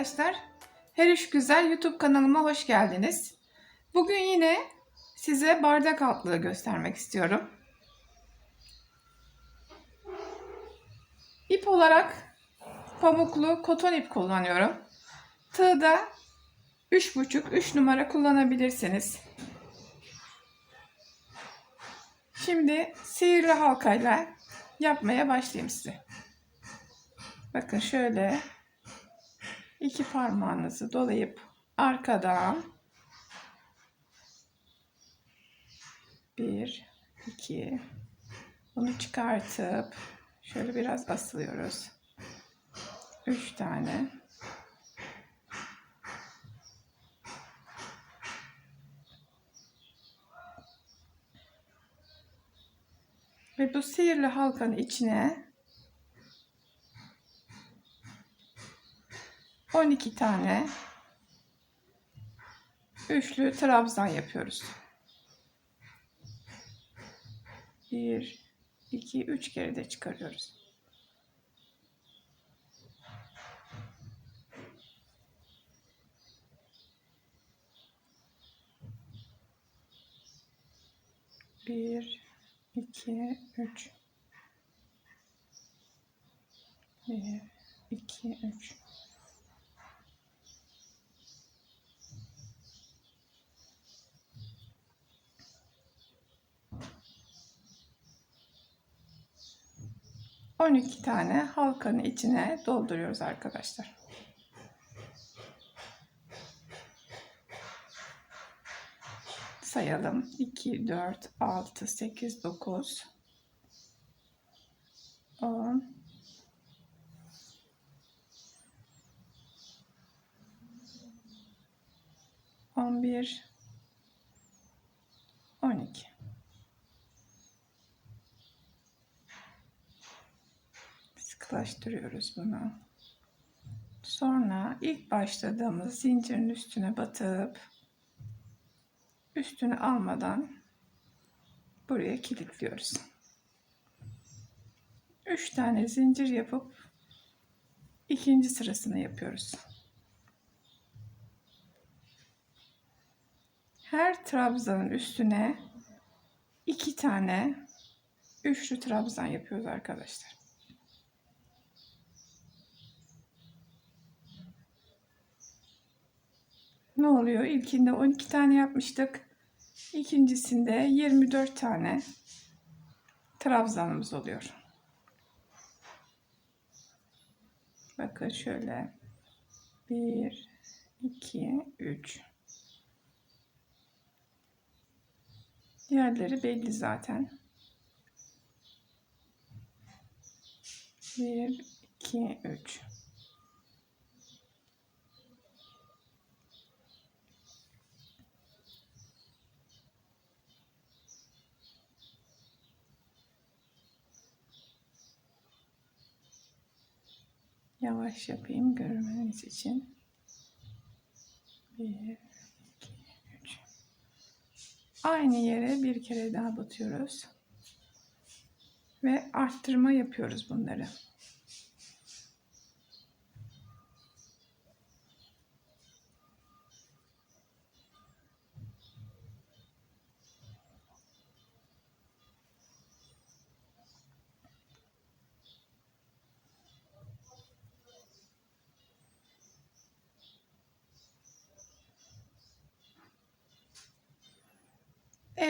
arkadaşlar. Her iş güzel YouTube kanalıma hoş geldiniz. Bugün yine size bardak altlığı göstermek istiyorum. İp olarak pamuklu koton ip kullanıyorum. Tığ da 3,5-3 numara kullanabilirsiniz. Şimdi sihirli halkayla yapmaya başlayayım size. Bakın şöyle iki parmağınızı dolayıp arkadan bir, iki bunu çıkartıp şöyle biraz asılıyoruz. Üç tane. Ve bu sihirli halkanın içine 12 tane üçlü trabzan yapıyoruz. 1 2 3 kere de çıkarıyoruz. Bir, iki, üç. Bir, iki, üç. On iki tane halkanın içine dolduruyoruz arkadaşlar. sayalım. 2, 4, 6, 8, 9, 10, 11, 12. Sıkılaştırıyoruz bunu. Sonra ilk başladığımız zincirin üstüne batıp üstünü almadan buraya kilitliyoruz. 3 tane zincir yapıp ikinci sırasını yapıyoruz. Her trabzanın üstüne iki tane üçlü trabzan yapıyoruz arkadaşlar. Ne oluyor? İlkinde 12 tane yapmıştık. İkincisinde 24 tane trabzanımız oluyor. Bakın şöyle 1 2 3 Diğerleri belli zaten. 1 2 3 Yavaş yapayım görmeniz için. 1 2 3 Aynı yere bir kere daha batıyoruz. Ve arttırma yapıyoruz bunları.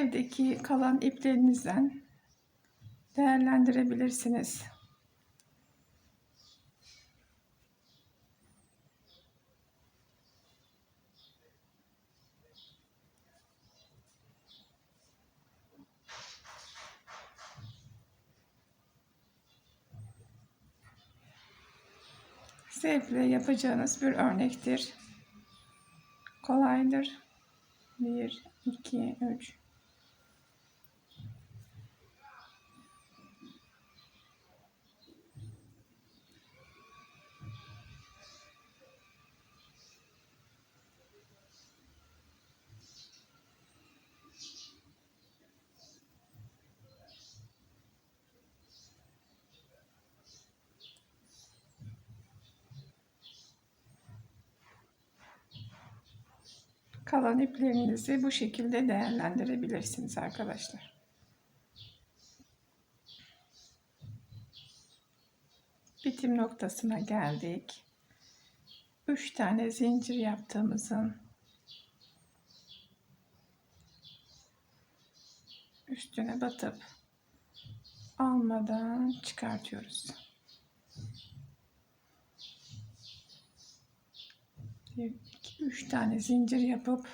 Evdeki kalan iplerinizden değerlendirebilirsiniz. Zevkle yapacağınız bir örnektir. Kolaydır. 1, 2, 3, Kalan iplerinizi bu şekilde değerlendirebilirsiniz arkadaşlar. Bitim noktasına geldik. 3 tane zincir yaptığımızın üstüne batıp almadan çıkartıyoruz. 1 2 3 tane zincir yapıp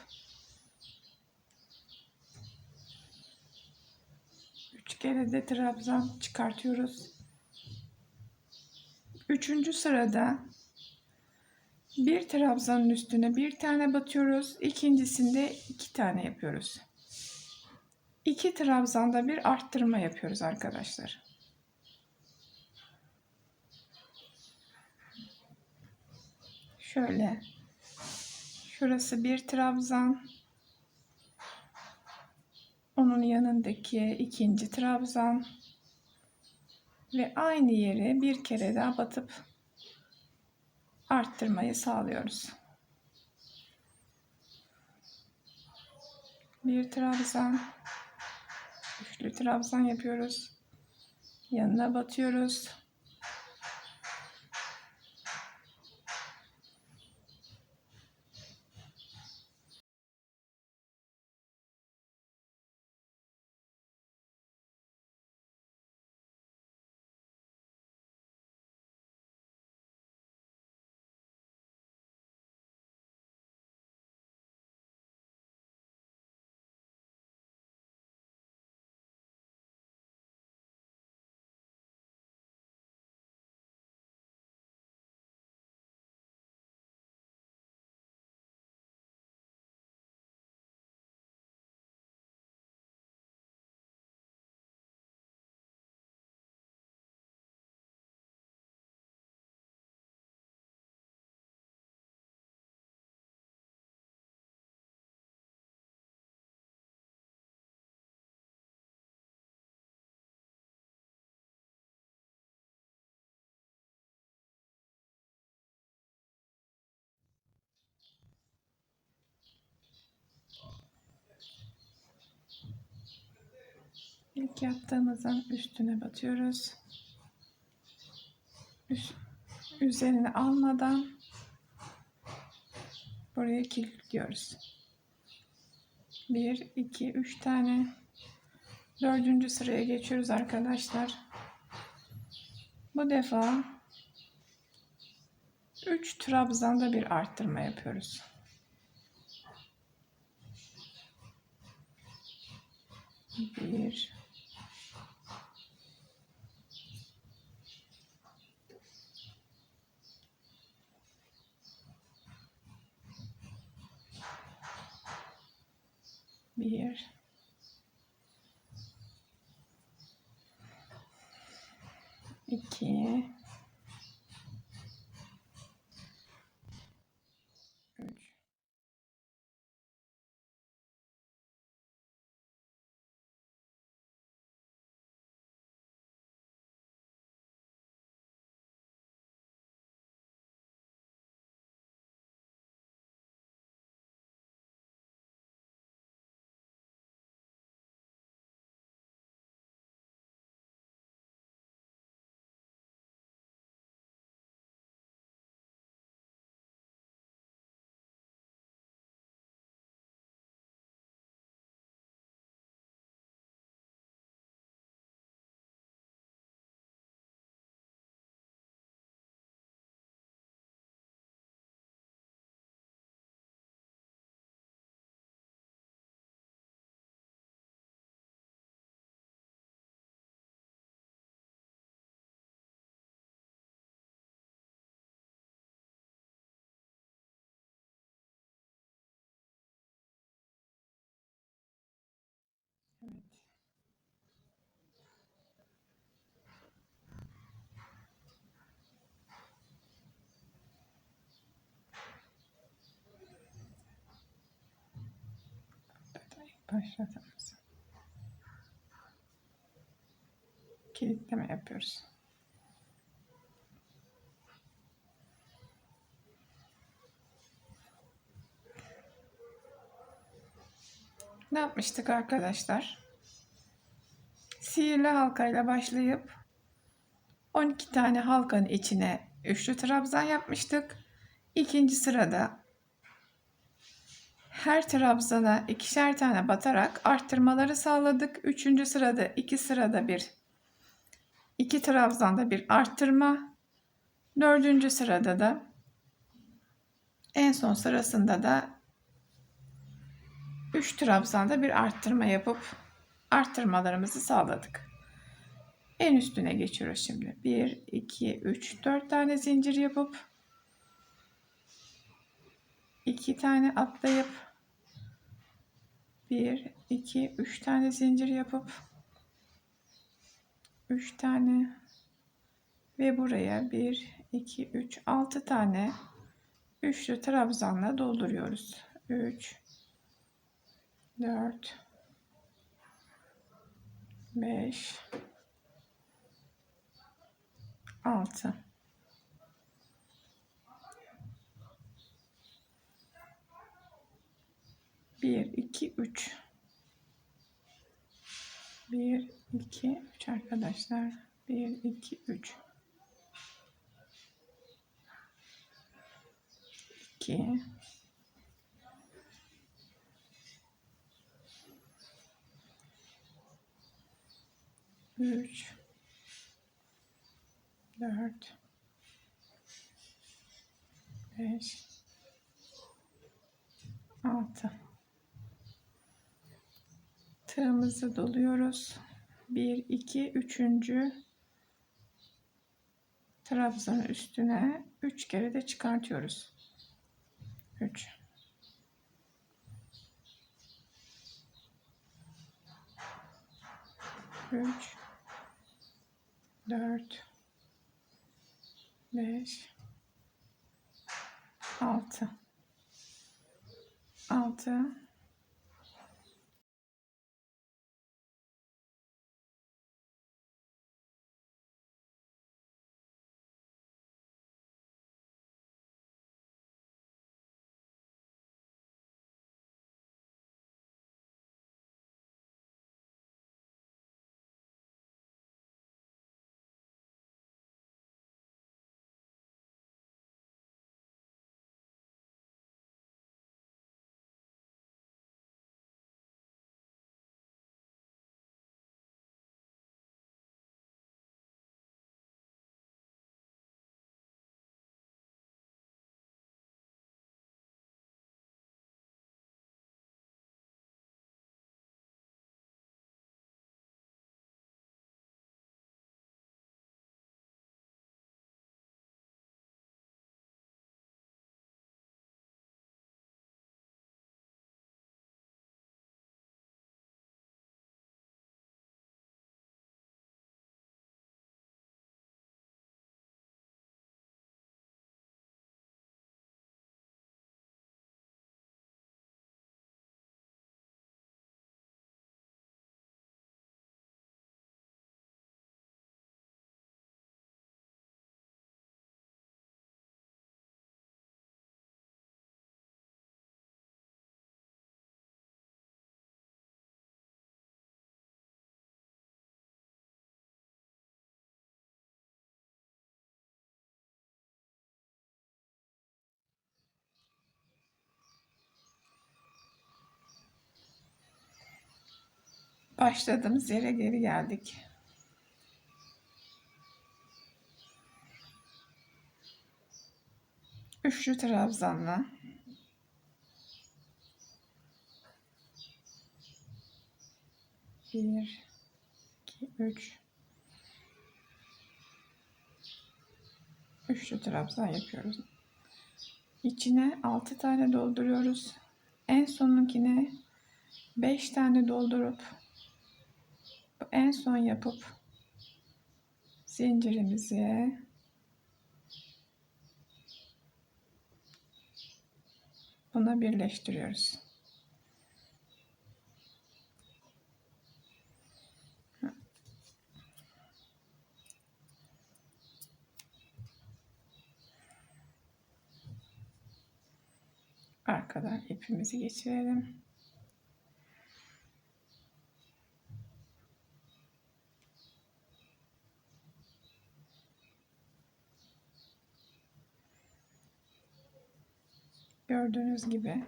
3 kere de trabzan çıkartıyoruz. Üçüncü sırada bir trabzanın üstüne bir tane batıyoruz. İkincisinde iki tane yapıyoruz. İki trabzanda bir arttırma yapıyoruz arkadaşlar. Şöyle. Şurası bir trabzan. Onun yanındaki ikinci trabzan. Ve aynı yere bir kere daha batıp arttırmayı sağlıyoruz. Bir trabzan, üçlü trabzan yapıyoruz. Yanına batıyoruz. İlk yaptığımızın üstüne batıyoruz. Üst, üzerine almadan buraya kilitliyoruz. 1, 2, 3 tane. Dördüncü sıraya geçiyoruz arkadaşlar. Bu defa 3 trabzanda bir arttırma yapıyoruz. Bir, Bir. iki, Üç. Evet. Başlatalım. Kilitleme yapıyoruz. ne yapmıştık arkadaşlar? Sihirli halkayla başlayıp 12 tane halkanın içine üçlü trabzan yapmıştık. İkinci sırada her trabzana ikişer tane batarak arttırmaları sağladık. Üçüncü sırada iki sırada bir iki trabzanda bir arttırma. Dördüncü sırada da en son sırasında da 3 trabzanda bir arttırma yapıp arttırmalarımızı sağladık. En üstüne geçiyoruz şimdi. 1, 2, 3, 4 tane zincir yapıp 2 tane atlayıp 1, 2, 3 tane zincir yapıp 3 tane ve buraya 1, 2, 3, 6 tane üçlü trabzanla dolduruyoruz. 3, 4, 5, 6. Bir, iki, üç. Bir, iki, üç arkadaşlar. Bir, iki, üç. İki. Üç. Dört. Beş. Altı. Tığımızı doluyoruz. Bir, iki, üçüncü trabzanın üstüne üç kere de çıkartıyoruz. Üç. Üç. 4 5 6 6 başladığımız yere geri geldik. Üçlü trabzanla bir, iki, üç üçlü trabzan yapıyoruz. İçine altı tane dolduruyoruz. En sonunkine beş tane doldurup en son yapıp zincirimizi buna birleştiriyoruz. Arkadan ipimizi geçirelim. Gördüğünüz gibi.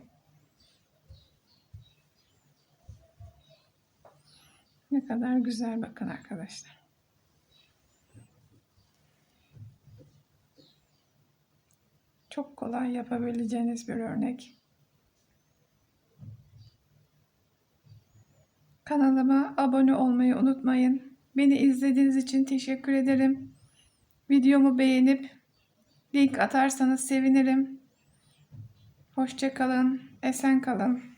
Ne kadar güzel bakın arkadaşlar. Çok kolay yapabileceğiniz bir örnek. Kanalıma abone olmayı unutmayın. Beni izlediğiniz için teşekkür ederim. Videomu beğenip link atarsanız sevinirim. Hoşça kalın, esen kalın.